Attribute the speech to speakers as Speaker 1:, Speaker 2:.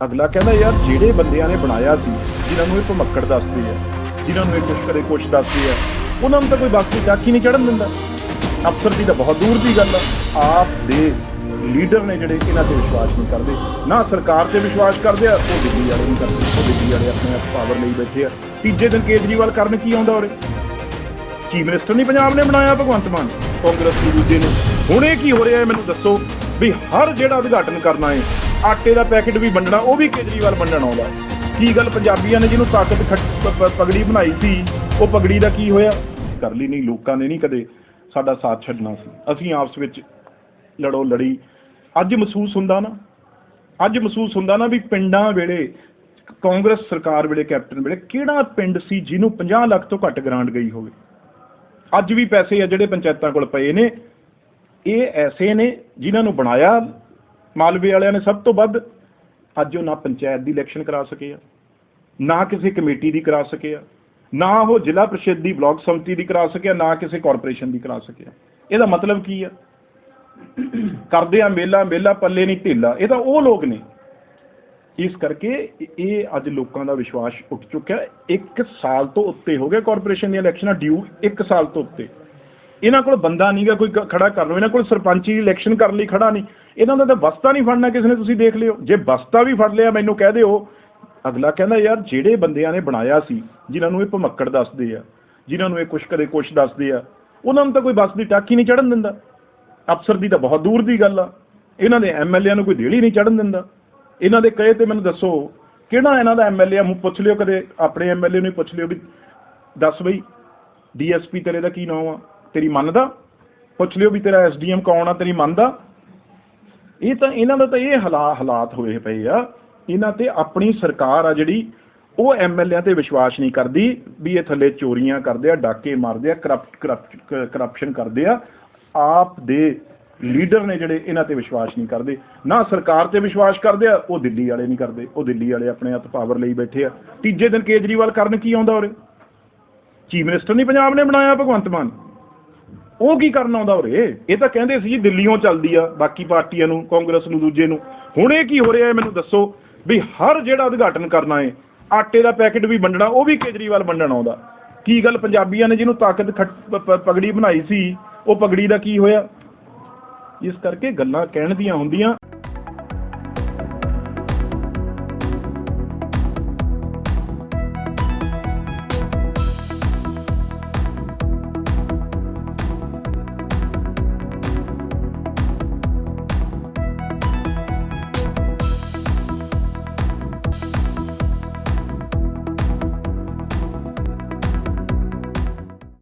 Speaker 1: ਅਗਲਾ ਕਹਿੰਦਾ, ਯਾਰ, ਜਿਹੜੇ ਬੰਦਿਆਂ ਨੇ ਬਣਾਇਆ ਸੀ, ਜਿਨ੍ਹਾਂ ਨੂੰ ਇਹ ਭਮੱਕੜ ਦੱਸਦੇ ਆ ਜਿਨ੍ਹਾਂ ਨੂੰ ਇਹ ਕੁਛ ਕਰੇ ਕੁਛ ਦੱਸਦੇ ਆ ਉਹਨਾਂ ਨੂੰ ਤਾਂ ਕੋਈ ਬਾਕੀ ਚੱਕ ਨਹੀਂ ਚੜਨ ਦਿੰਦਾ। ਅਫਸਰ ਦੀ ਤਾਂ ਬਹੁਤ ਦੂਰ ਦੀ ਗੱਲ ਆ। ਆਪ ਦੇ ਲੀਡਰ ਨੇ ਜਿਹੜੇ ਇਹਨਾਂ ਤੇ ਵਿਸ਼ਵਾਸ ਨਹੀਂ ਕਰਦੇ, ਨਾ ਸਰਕਾਰ ਤੇ ਵਿਸ਼ਵਾਸ ਕਰਦੇ ਆ, ਉਹ ਦਿੱਲੀ ਵਾਲੇ ਨਹੀਂ ਕਰਦੇ, ਉਹ ਦਿੱਲੀ ਵਾਲੇ ਆਪਣੇ ਆਪ ਪਾਵਰ ਲਈ ਬੈਠੇ ਆ। ਤੀਜੇ ਦਿਨ ਕੇਜਰੀਵਾਲ ਕਰਨ ਕੀ ਆਉਂਦਾ ਉਰੇ? ਚੀਫ ਮਿਨਿਸਟਰ ਨਹੀਂ ਪੰਜਾਬ ਨੇ ਬਣਾਇਆ ਭਗਵੰਤ ਮਾਨ? ਕਾਂਗਰਸ ਦੀ ਦੂਜੇ ਨੇ। ਹੁਣ ਇਹ ਕੀ ਹੋ ਰਿਹਾ ਮੈਨੂੰ ਦੱਸੋ। ਵੀ ਹਰ ਜਿਹੜਾ ਉਦਘਾਟਨ ਕਰਨਾ ਹੈ ਆਟੇ ਦਾ ਪੈਕੇਟ ਵੀ ਵੰਡਣਾ, ਉਹ ਵੀ ਕੇਜਰੀਵਾਲ ਵੰਡਣ ਆਉਂਦਾ। ਕੀ ਗੱਲ ਪੰਜਾਬੀਆਂ ਨੇ ਜਿਹਨੂੰ ਤਾਕਤ ਪਗੜੀ ਬਣਾਈ ਸੀ, ਉਹ ਪਗੜੀ ਦਾ ਕੀ ਹੋਇਆ? ਕਰ ਲਈ ਨਹੀਂ, ਲੋਕਾਂ ਨੇ ਨਹੀਂ ਕਦੇ ਸਾਡਾ ਸਾਥ ਛੱਡਣਾ ਸੀ। ਅਸੀਂ ਆਪਸ ਵਿੱਚ ਲੜੋ ਲੜੀ। ਅੱਜ ਮਹਿਸੂਸ ਹੁੰਦਾ ਨਾ, ਅੱਜ ਮਹਿਸੂਸ ਹੁੰਦਾ ਨਾ ਵੀ ਪਿੰਡਾਂ ਵੇਲੇ, ਕਾਂਗਰਸ ਸਰਕਾਰ ਵੇਲੇ, ਕੈਪਟਨ ਵੇਲੇ, ਕਿਹੜਾ ਪਿੰਡ ਸੀ ਜਿਹਨੂੰ 50 ਲੱਖ ਤੋਂ ਘੱਟ ਗ੍ਰਾਂਟ ਗਈ ਹੋਵੇ? ਅੱਜ ਵੀ ਪੈਸੇ ਆ ਜਿਹੜੇ ਪੰਚਾਇਤਾਂ ਕੋਲ ਪਏ ਨੇ ਇਹ ਐਸੇ ਨੇ ਜਿਨ੍ਹਾਂ ਨੂੰ ਬਣਾਇਆ। ਮਾਲਵੇ ਵਾਲਿਆਂ ਨੇ ਸਭ ਤੋਂ ਵੱਧ ਅੱਜ ਉਹ ਨਾ ਪੰਚਾਇਤ ਦੀ ਇਲੈਕਸ਼ਨ ਕਰਾ ਸਕੇ ਆ, ਨਾ ਕਿਸੇ ਕਮੇਟੀ ਦੀ ਕਰਾ ਸਕੇ ਆ, ਨਾ ਉਹ ਜ਼ਿਲ੍ਹਾ ਪ੍ਰੀਸ਼ਦ ਦੀ ਬਲਾਕ ਸਮਿਤੀ ਦੀ ਕਰਾ ਸਕਿਆ ਨਾ ਕਿਸੇ ਕਾਰਪੋਰੇਸ਼ਨ ਦੀ ਕਰਾ ਸਕਿਆ ਇਹਦਾ ਮਤਲਬ ਕੀ ਆ? ਕਰਦੇ ਆ ਮੇਲਾ ਮੇਲਾ ਪੱਲੇ ਨਹੀਂ ਢਿੱਲਾ। ਇਹ ਤਾਂ ਉਹ ਲੋਕ ਨੇ। ਇਸ ਕਰਕੇ ਇਹ ਅੱਜ ਲੋਕਾਂ ਦਾ ਵਿਸ਼ਵਾਸ ਉੱਠ ਚੁੱਕਿਆ। ਇੱਕ ਸਾਲ ਤੋਂ ਉੱਤੇ ਹੋ ਗਿਆ ਕਾਰਪੋਰੇਸ਼ਨ ਦੀਆਂ ਇਲੈਕਸ਼ਨਾਂ ਡਿਊ ਇੱਕ ਸਾਲ ਤੋਂ ਉੱਤੇ। ਇਹਨਾਂ ਕੋਲ ਬੰਦਾ ਨਹੀਂਗਾ ਕੋਈ ਖੜਾ ਕਰ ਲਓ। ਇਹਨਾਂ ਕੋਲ ਸਰਪੰਚੀ ਇਲੈਕਸ਼ਨ ਕਰਨ ਲਈ ਖੜਾ ਨਹੀਂ। ਇਹਨਾਂ ਦਾ ਤਾਂ ਬਸਤਾ ਨਹੀਂ ਫੜਨਾ ਕਿਸੇ ਨੇ, ਤੁਸੀਂ ਦੇਖ ਲਿਓ। ਜੇ ਬਸਤਾ ਵੀ ਫੜ ਲਿਆ, ਮੈਨੂੰ ਕਹਿ ਦਿਓ। ਅਗਲਾ ਕਹਿੰਦਾ, ਯਾਰ, ਜਿਹੜੇ ਬੰਦਿਆਂ ਨੇ ਬਣਾਇਆ ਸੀ, ਜਿਨ੍ਹਾਂ ਨੂੰ ਇਹ ਭਮੱਕੜ ਦੱਸਦੇ ਆ, ਜਿਨ੍ਹਾਂ ਨੂੰ ਇਹ ਕੁਛ ਕਦੇ ਕੁਛ ਦੱਸਦੇ ਆ, ਉਹਨਾਂ ਨੂੰ ਤਾਂ ਕੋਈ ਬਸ ਦੀ ਟਾਕੀ ਨਹੀਂ ਚੜਨ ਦਿੰਦਾ। ਅਫਸਰ ਦੀ ਤਾਂ ਬਹੁਤ ਦੂਰ ਦੀ ਗੱਲ ਆ। ਇਹਨਾਂ ਦੇ ਐਮਐਲਏ ਨੂੰ ਕੋਈ ਦੇਲੀ ਨਹੀਂ ਚੜਨ ਦਿੰਦਾ। ਇਹਨਾਂ ਦੇ ਕਹੇ ਤੇ ਮੈਨੂੰ ਦੱਸੋ, ਕਿਹੜਾ ਇਹਨਾਂ ਦਾ ਐਮਐਲਏ ਮੂੰਹ ਪੁੱਛ ਲਿਓ ਕਦੇ, ਆਪਣੇ ਐਮਐਲਏ ਨੂੰ ਪੁੱਛ ਲਿਓ ਵੀ, ਦੱਸ ਬਈ ਡੀਐਸਪੀ ਤੇਰੇ ਦਾ ਕੀ ਨਾਮ ਆ? ਤੇਰੀ ਮੰਨਦਾ? ਪੁੱਛ ਲਿਓ ਵੀ ਤੇਰਾ ਐਸਡੀਐਮ ਕੌਣ ਆ, ਤੇਰੀ ਮੰਨਦਾ? ਇਹ ਤਾਂ ਇਹਨਾਂ ਦਾ ਤਾਂ ਇਹ ਹਾਲਾ- ਹਾਲਾਤ ਹੋਏ ਪਏ ਆ। ਇਹਨਾਂ ਤੇ ਆਪਣੀ ਸਰਕਾਰ ਆ ਜਿਹੜੀ, ਉਹ ਐਮਐਲਏ ਤੇ ਵਿਸ਼ਵਾਸ ਨਹੀਂ ਕਰਦੀ ਵੀ ਇਹ ਥੱਲੇ ਚੋਰੀਆਂ ਕਰਦੇ ਆ, ਡਾਕੇ ਮਾਰਦੇ ਆ, ਕਰਪਟ ਕਰਪਸ਼ਨ ਕਰਦੇ ਆ। ਆਪ ਦੇ ਲੀਡਰ ਨੇ ਜਿਹੜੇ ਇਹਨਾਂ ਤੇ ਵਿਸ਼ਵਾਸ ਨਹੀਂ ਕਰਦੇ। ਨਾ ਸਰਕਾਰ ਤੇ ਵਿਸ਼ਵਾਸ ਕਰਦੇ ਆ, ਉਹ ਦਿੱਲੀ ਵਾਲੇ ਨਹੀਂ ਕਰਦੇ। ਉਹ ਦਿੱਲੀ ਵਾਲੇ ਆਪਣੇ ਹੱਥ ਪਾਵਰ ਲਈ ਬੈਠੇ ਆ। ਤੀਜੇ ਦਿਨ ਕੇਜਰੀਵਾਲ ਕਰਨ ਕੀ ਆਉਂਦਾ ਉਰੇ? ਚੀਫ ਮਿਨਿਸਟਰ ਨਹੀਂ ਪੰਜਾਬ ਨੇ ਬਣਾਇਆ ਭਗਵੰਤ ਮਾਨ? ਉਹ ਕੀ ਕਰਨ ਆਉਂਦਾ ਉਰੇ? ਇਹ ਤਾਂ ਕਹਿੰਦੇ ਸੀ ਜੀ ਦਿੱਲੀੋਂ ਚੱਲਦੀ ਆ, ਬਾਕੀ ਪਾਰਟੀਆਂ ਨੂੰ, ਕਾਂਗਰਸ ਨੂੰ, ਦੂਜੇ ਨੂੰ। ਹੁਣ ਇਹ ਕੀ ਹੋ ਰਿਹਾ ਹੈ ਮੈਨੂੰ ਦੱਸੋ ਵੀ ਹਰ ਜਿਹੜਾ ਉਦਘਾਟਨ ਕਰਨਾ ਹੈ, ਆਟੇ ਦਾ ਪੈਕੇਟ ਵੀ ਵੰਡਣਾ, ਉਹ ਵੀ ਕੇਜਰੀਵਾਲ ਵੰਡਣ ਆਉਂਦਾ। ਕੀ ਗੱਲ ਪੰਜਾਬੀਆਂ ਨੇ ਜਿਹਨੂੰ ਤਾਕਤ ਖੱਟ- ਪਗੜੀ ਬਣਾਈ ਸੀ, ਉਹ ਪਗੜੀ ਦਾ ਕੀ ਹੋਇਆ? ਇਸ ਕਰਕੇ ਗੱਲਾਂ ਕਹਿਣ ਦੀਆਂ ਹੁੰਦੀਆਂ।